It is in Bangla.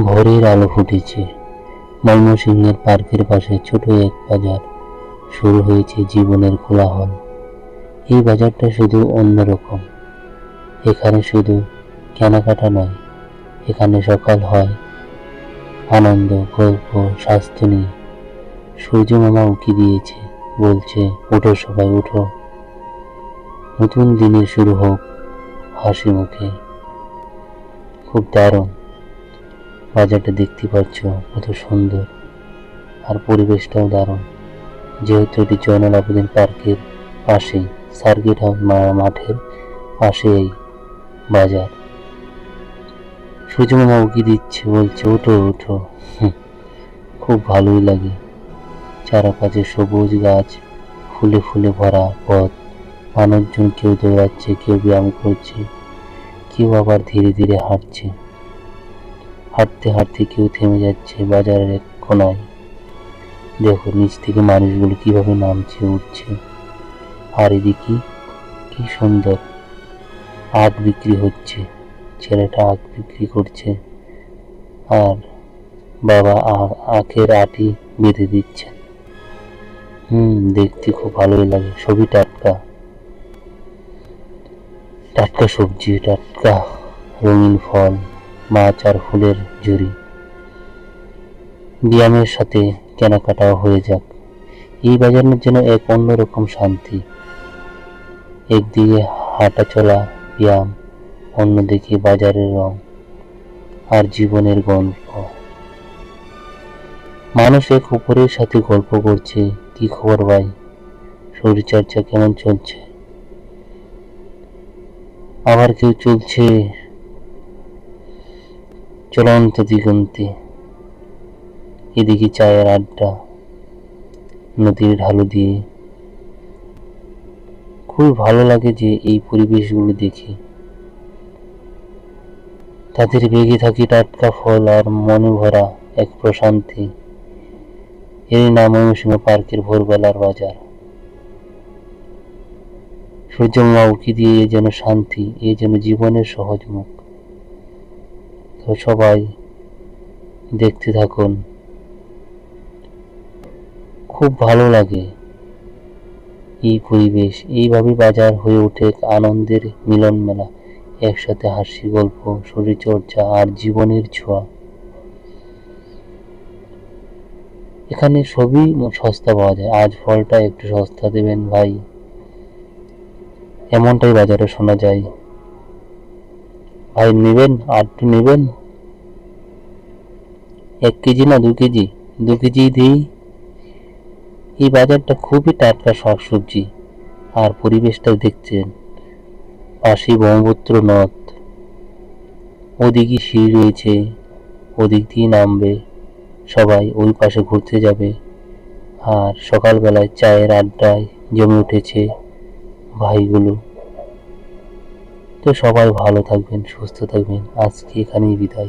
ভোরের আলো ফুটেছে। ময়মনসিংহের পার্কের পাশে ছোট এক বাজার শুরু হয়েছে জীবনের কোলাহল। এই বাজারটা শুধু অন্যরকম। এখানে শুধু কেনাকাটা নয়, এখানে সকাল হয়। আনন্দ, গল্প, স্বাস্থ্য নিয়ে। সূর্য মামা উকি দিয়েছে, বলছে, ওঠো সবাই, ওঠো। নতুন দিনের শুরু হোক হাসি মুখে। খুব দারুণ। বাজারটা দেখতে পাচ্ছ, কত সুন্দর। আর পরিবেশটাও দারুণ। যেহেতু এটি জয়নাল আবেদিন পার্কের পাশেই, সার্কিট মাঠের পাশে এই বাজার। সূর্যমামা উকি দিচ্ছে, বলছে, ওঠো ওঠো। খুব ভালোই লাগে। চারপাশে সবুজ গাছ, ফুলে ফুলে ভরা পথ। মানুষজন কেউ দৌড়াচ্ছে, কেউ ব্যায়াম করছে, কেউ আবার ধীরে ধীরে হাঁটছে। হাঁটতে হাঁটতে কেউ থেমে যাচ্ছে বাজারের এক কোনায়। দেখো, নিচ থেকে মানুষগুলো কীভাবে নামছে উঠছে আর এদিকে কি সুন্দর আখ বিক্রি হচ্ছে, ছেলেটা আখ বিক্রি করছে। আর বাবা আখের আটি বেঁধে দিচ্ছে। হুম, দেখতে খুব ভালোই লাগে, সবই টাটকা। টাটকা সবজি, টাটকা, রঙিন ফল। মাছ আর ফুলের ঝুড়ি। ব্যায়ামের সাথে কেনাকাটাও হয়ে যাক। এই বাজারের জন্য এক অন্যরকম শান্তি। একদিকে হাঁটা চলা ব্যায়াম, অন্যদিকে বাজারের রং আর জীবনের গল্প। মানুষ এক উপরের সাথে গল্প করছে, কি খবর ভাই? শরীরচর্চা কেমন চলছে? আবার কেউ চলছে চলন্ত দিগন্তে। এদিকে চায়ের আড্ডা, নদীর ঢালু দিয়ে। খুব ভালো লাগে যে এই পরিবেশগুলো দেখে। তাদের বেগে থাকি টাটকা ফল আর মনে ভরা এক প্রশান্তি। এর নাম ময়মনসিংহ পার্কের ভোরবেলার বাজার। সূর্যমা উকি দিয়ে এ যেন শান্তি, এ যেন জীবনের সহজ মুখ। তো সবাই দেখতে থাকুন। খুব ভালো লাগে এই পরিবেশ। এইভাবে বাজার হয়ে ওঠে আনন্দের মিলন মেলা, একসাথে হাসি, গল্প, শরীরচর্চা আর জীবনের ছোঁয়া। এখানে সবই সস্তা পাওয়া যায়। আজ ফলটা একটু সস্তা দেবেন ভাই। এমনটাই বাজারে শোনা যায়। ভাই নেবেন আটটু নেবেন। এক কেজি না দু কেজি? দু কেজি দিই। এই বাজারটা খুবই টাটকা শাকসবজি। আর পরিবেশটাও দেখছেন পাশেই ব্রহ্মপুত্র নদ। ওদিকে সিঁড়ি রয়েছে, ওদিক দিয়ে নামবে, সবাই ওই পাশে ঘুরতে যাবে। আর সকালবেলায় চায়ের আড্ডায় জমে উঠেছে ভাইগুলো। তো সবাই ভালো থাকবেন সুস্থ থাকবেন। আজকে এখানেই বিদায়।